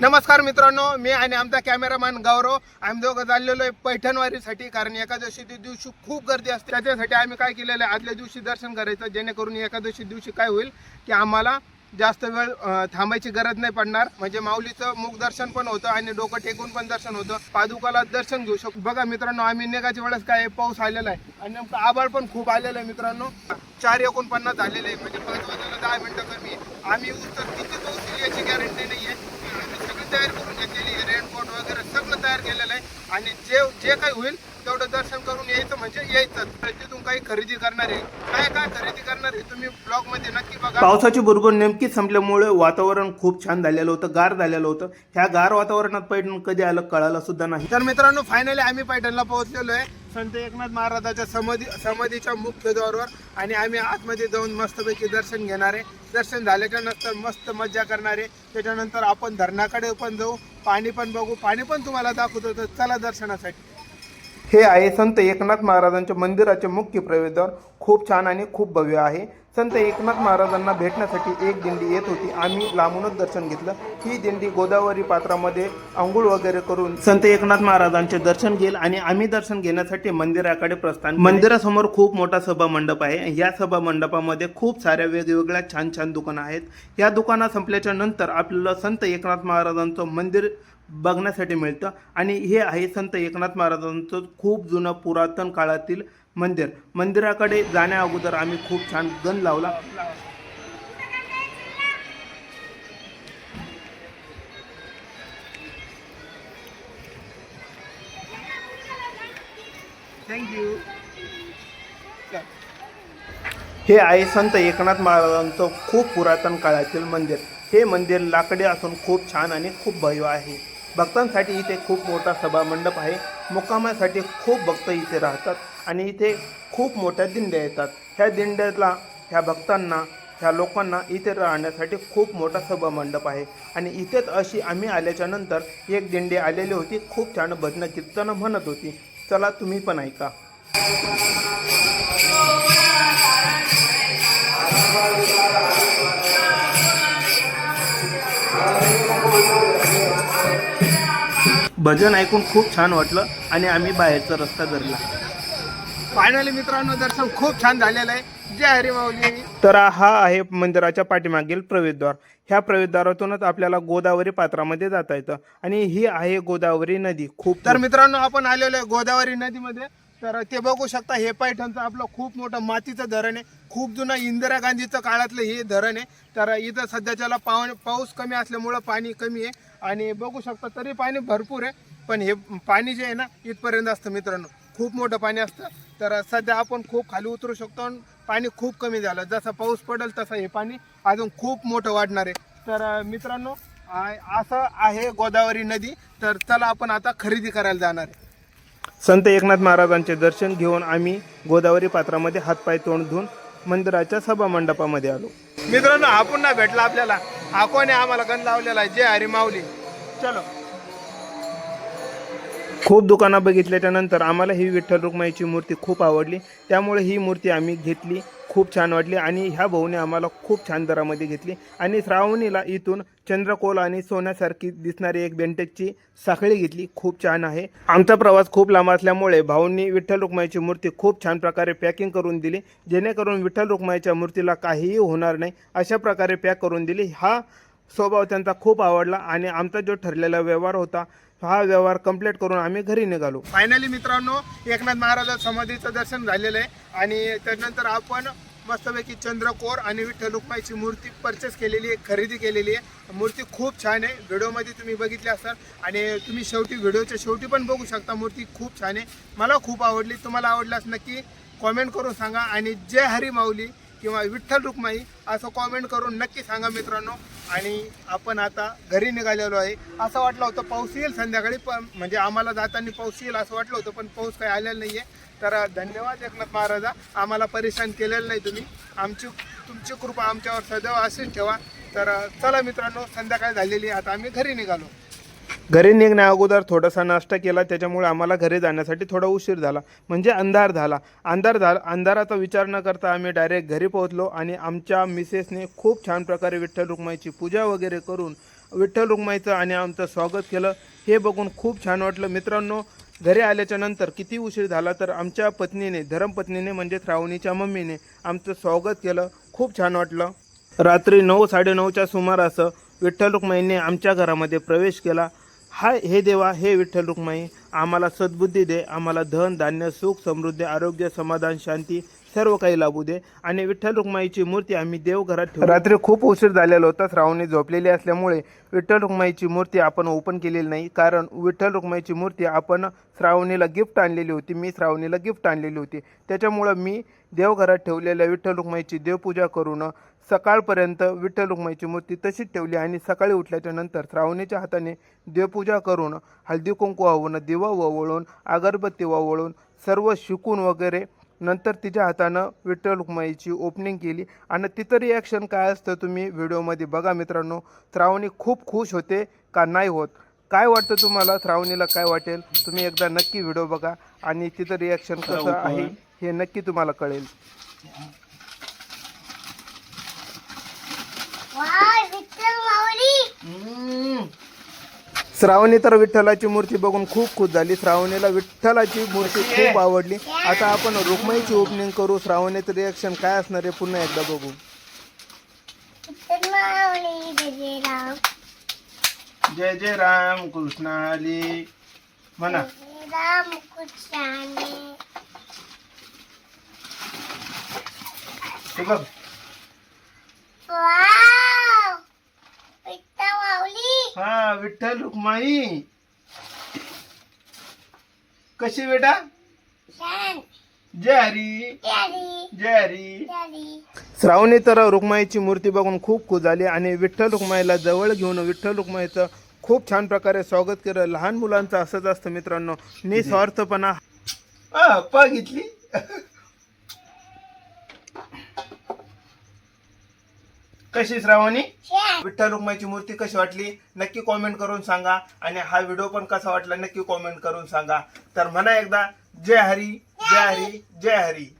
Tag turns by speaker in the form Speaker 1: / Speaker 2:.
Speaker 1: नमस्कार मित्रांनो मी आणि आमचा कॅमेरामॅन गौरव. आम्ही दोघं चाललेलो आहे पैठणवारीसाठी कारण एकादशी दिवशी खूप गर्दी असते. त्याच्यासाठी आम्ही काय केलेलं आहे आदल्या दिवशी दर्शन करायचं जेणेकरून एकादशी दिवशी काय होईल की आम्हाला जास्त वेळ थांबायची गरज नाही पडणार. म्हणजे माऊलीचं मुख दर्शन पण होतं आणि डोकं टेकून पण दर्शन होतं. पादुकाला दर्शन घेऊ शकतो. बघा मित्रांनो आम्ही निघाच्या वेळेस काय पाऊस आलेला आहे. आणि नेमकं आभाळ पण खूप आलेलं आहे मित्रांनो. चार एकोणपन्नास झालेले आहे. म्हणजे पाच वाजायला दहा मिनटं कमी आहे. आम्ही उत्तर किती पाऊस येईल याची गॅरंटी नाही आहे. आम्ही सगळी करून घेतलेली आहे. रेनकोट वगैरे सगळं तयार केलेलं आहे. आणि जे जे काही होईल तेवढं दर्शन करून यायचं म्हणजे यायचं. तिथून काही खरेदी करणार आहे. काय काय खरेदी करणार आहे तुम्ही ब्लॉगमध्ये नक्की बघा. पावसाची बुरबुर नेमकी संपल्यामुळे वातावरण खूप छान झालेलं होतं गार झालेलं होतं. ह्या गार वातावरणात पैठण कधी आलं कळालं सुद्धा नाही. तर मित्रांनो फायनली आम्ही पैठणला पोहोचलेलो आहे. संत एकनाथ महाराजाच्या समाधी समाधीच्या मुख्य द्वारावर आणि आम्ही आतमध्ये जाऊन मस्तपैकी दर्शन घेणार आहे. दर्शन झाल्याच्यानंतर मस्त मज्जा करणार आहे. त्याच्यानंतर आपण धरणाकडे पण जाऊ. पाणी पण बघू. पाणी पण तुम्हाला दाखवतो. तर चला दर्शनासाठी. हे आहे संत एकनाथ महाराजांच्या मंदिराचे मुख्य प्रवेशद्वार खूप छान आणि खूप भव्य आहे. संत एकनाथ महाराजांना भेटण्यासाठी एक दिंडी येत होती. आम्ही लांबूनच दर्शन घेतलं. ही दिंडी गोदावरी पात्रामध्ये आंघोळ वगैरे करून संत एकनाथ महाराजांचे दर्शन घेईल आणि आम्ही दर्शन घेण्यासाठी मंदिराकडे प्रस्थान मंदिरासमोर खूप मोठा सभा मंडप आहे. या सभा मंडपामध्ये खूप साऱ्या वेगवेगळ्या छान छान दुकानं आहेत. या दुकानं संपल्याच्या नंतर आपल्याला संत एकनाथ महाराजांचं मंदिर बघण्यासाठी मिळतं. आणि हे आहे संत एकनाथ महाराजांचं खूप जुनं पुरातन काळातील मंदिर. मंदिराकडे जाण्या अगोदर आम्ही खूप छान गण लावला. थँक्यू हे आहे संत एकनाथ महाराजांचं खूप पुरातन काळातील मंदिर. हे मंदिर लाकडी असून खूप छान आणि खूप भव्य आहे. भक्तांसाठी इथे खूप मोठा सभा मंडप आहे. मुक्कामासाठी खूप भक्त इथे राहतात आणि इथे खूप मोठ्या दिंड्या येतात. ह्या दिंड्याला ह्या भक्तांना ह्या लोकांना इथे राहण्यासाठी खूप मोठा सभा मंडप आहे. आणि इथेच अशी आम्ही आल्याच्यानंतर एक दिंडी आलेली होती. खूप छान भजन कीर्तनं म्हणत होती. चला तुम्ही पण ऐका. भजन ऐकून खूप छान वाटलं आणि आम्ही बाहेरचा रस्ता धरला. फायनली मित्रांनो दर्शन खूप छान झालेलं आहे. जय हरी माऊली. तर हा आहे मंदिराच्या पाठीमागील प्रवेशद्वार. ह्या प्रवेशद्वारातूनच आपल्याला गोदावरी पात्रामध्ये जाता येतं आणि ही आहे गोदावरी नदी. खूप तर मित्रांनो आपण आलेलो आहे गोदावरी नदीमध्ये. तर ते बघू शकता हे पैठणचं आपलं खूप मोठं मातीचं धरण आहे. खूप जुनं इंदिरा गांधीचं काळातलं हे धरण आहे. तर इथं सध्याच्याला पाव पाऊस कमी असल्यामुळं पाणी कमी आहे. आणि बघू शकता तरी पाणी भरपूर आहे. पण हे पाणी जे आहे ना इथपर्यंत असतं मित्रांनो. खूप मोठं पाणी असतं. तर सध्या आपण खूप खाली उतरू शकतो आणि पाणी खूप कमी झालं. जसं पाऊस पडेल तसं हे पाणी अजून खूप मोठं वाढणार आहे. तर मित्रांनो असं आहे गोदावरी नदी. तर चला आपण आता खरेदी करायला जाणार आहे. संत एकनाथ महाराजांचे दर्शन घेऊन आम्ही गोदावरी पात्रामध्ये हातपाय तोंड धुवून मंदिराच्या सभा मंडपामध्ये आलो. मित्रांनो हा पुन्हा भेटला आपल्याला. आकोने आम्हाला गण लावलेला आहे? जय हरी माऊली. चलो. खूप दुकानं बघितल्याच्यानंतर आम्हाला ही विठ्ठल रुक्माईची मूर्ती खूप आवडली. त्यामुळे ही मूर्ती आम्ही घेतली. खूप छान वाटली आणि ह्या भाऊने आम्हाला खूप छान दरामध्ये घेतली. आणि श्रावणीला इथून चंद्रकोल आणि सोन्यासारखी दिसणारी एक बेंटेजची साखळी घेतली. खूप छान आहे. आमचा प्रवास खूप लांब असल्यामुळे भाऊंनी विठ्ठल रुक्माईची मूर्ती खूप छान प्रकारे पॅकिंग करून दिली. जेणेकरून विठ्ठल रुक्माईच्या मूर्तीला काहीही होणार नाही. अशा प्रकारे पॅक करून दिली. हा स्वभाव त्यांचा खूप आवडला आणि आमचा जो ठरलेला व्यवहार होता हा व्यवहार कंप्लीट करून आम्ही घरी निघालो. फायनली मित्रांनो एकनाथ महाराजा समाधीचं दर्शन झालेलं आहे आणि त्यानंतर आपण मस्तपैकी चंद्रकोर आणि विठ्ठल रुक्माईची मूर्ती परचेस केलेली आहे खरेदी केलेली आहे. मूर्ती खूप छान आहे. व्हिडिओमध्ये तुम्ही बघितली असाल आणि तुम्ही शेवटी व्हिडिओच्या शेवटी पण बघू शकता मूर्ती खूप छान आहे. मला खूप आवडली. तुम्हाला आवडल्यास नक्की कॉमेंट करून सांगा आणि जय हरी माऊली. किंवा विठ्ठल रुक्माई असं कॉमेंट करून नक्की सांगा मित्रांनो. आणि आपण आता घरी निघालेलो आहे. असं वाटलं होतं पाऊस येईल संध्याकाळी पण म्हणजे आम्हाला जाताना पाऊस येईल असं वाटलं होतं पण पाऊस काही आलेला नाही आहे तर धन्यवाद एकनाथ महाराजा. आम्हाला परेशान केलेलं नाही तुम्ही. आमची तुमची कृपा आमच्यावर सदैव असेल ठेवा. तर चला मित्रांनो संध्याकाळ झालेली आहे. आता आम्ही घरी निघालो. घरी निघण्या अगोदर थोडासा नाश्ता केला त्याच्यामुळे आम्हाला घरी जाण्यासाठी थोडा उशीर झाला. म्हणजे अंधार झाला. अंधार झाला अंधाराचा विचार न करता आम्ही डायरेक्ट घरी पोहोचलो आणि आमच्या मिसेसने खूप छान प्रकारे विठ्ठल रुक्माईची पूजा वगैरे करून विठ्ठल रुक्माईचं आणि आमचं स्वागत केलं. हे बघून खूप छान वाटलं. मित्रांनो घरी आल्याच्यानंतर किती उशीर झाला तर आमच्या पत्नीने धर्मपत्नीने म्हणजे श्रावणीच्या मम्मीने आमचं स्वागत केलं. खूप छान वाटलं. रात्री नऊ साडेनऊच्या सुमारास विठ्ठल रुक्माईने आमच्या घरामध्ये प्रवेश केला. हाय हे देवा हे विठ्ठल रुक्माई आम्हाला सद्बुद्धी दे आम्हाला धन धान्य सुख समृद्धी आरोग्य समाधान शांती सर्व काही लाभू दे. आणि विठ्ठल रुक्माईची मूर्ती आम्ही देवघरात ठेवू. रात्री खूप उशीर झालेला होता. श्रावणी झोपलेली असल्यामुळे विठ्ठल रुक्माईची मूर्ती आपण ओपन केलेली नाही. कारण विठ्ठल रुक्माईची मूर्ती आपण श्रावणीला गिफ्ट आणलेली होती. मी श्रावणीला गिफ्ट आणलेली होती. त्याच्यामुळं मी देवघरात ठेवलेल्या विठ्ठल रुक्माईची देवपूजा करून सकाळपर्यंत विठ्ठल रुक्माईची मूर्ती तशीच ठेवली आणि सकाळी उठल्याच्या नंतर श्रावणीच्या हाताने देवपूजा करून हळदी कुंकू वाहून दिवा ववळून अगरबत्ती ववळून सर्व शिकून वगैरे नंतर तिच्या हातानं विठ्ठल रुक्माईची ओपनिंग केली. आणि तिथं रिॲक्शन काय असतं तुम्ही व्हिडिओमध्ये बघा मित्रांनो. श्रावणी खूप खुश होते का नाही होत? काय वाटतं तुम्हाला? श्रावणीला काय वाटेल? तुम्ही एकदा नक्की व्हिडिओ बघा. आणि तिथं रिॲक्शन कसं आहे हे नक्की तुम्हाला कळेल.
Speaker 2: विठ्ठल माऊली.
Speaker 1: श्रावणी तर विठ्ठलाची मूर्ती बघून खूप खुश झाली. श्रावणीला विठ्ठलाची मूर्ती खूप आवडली. आता आपण रुक्माईची ओपनिंग करू. श्रावणीचं रिॲक्शन काय असणार आहे? पुन्हा एकदा बघू.
Speaker 2: जय जय राम.
Speaker 1: जय जय राम कृष्ण आली म्हणा
Speaker 2: राम
Speaker 1: हे बघ
Speaker 2: वाव विठ्ठल माऊली
Speaker 1: हा विठ्ठल रुक्माई कशी बेटा? जय हरी जय हरी श्रावणी तर रुक्माईची मूर्ती बघून खूप खुश झाली आणि विठ्ठल रुक्माईला जवळ घेऊन विठ्ठल रुक्माईचं खूप छान प्रकारे स्वागत केलं. लहान मुलांचं असंच असतं मित्रांनो निस्वार्थपणा. पा कशी श्रावणी? विठ्ठल रुक्माईची मूर्ती कशी वाटली? नक्की कॉमेंट करून सांगा. आणि हा व्हिडिओ पण कसा वाटला नक्की कॉमेंट करून सांगा. तर म्हणा एकदा जय हरी जय हरी जय हरी.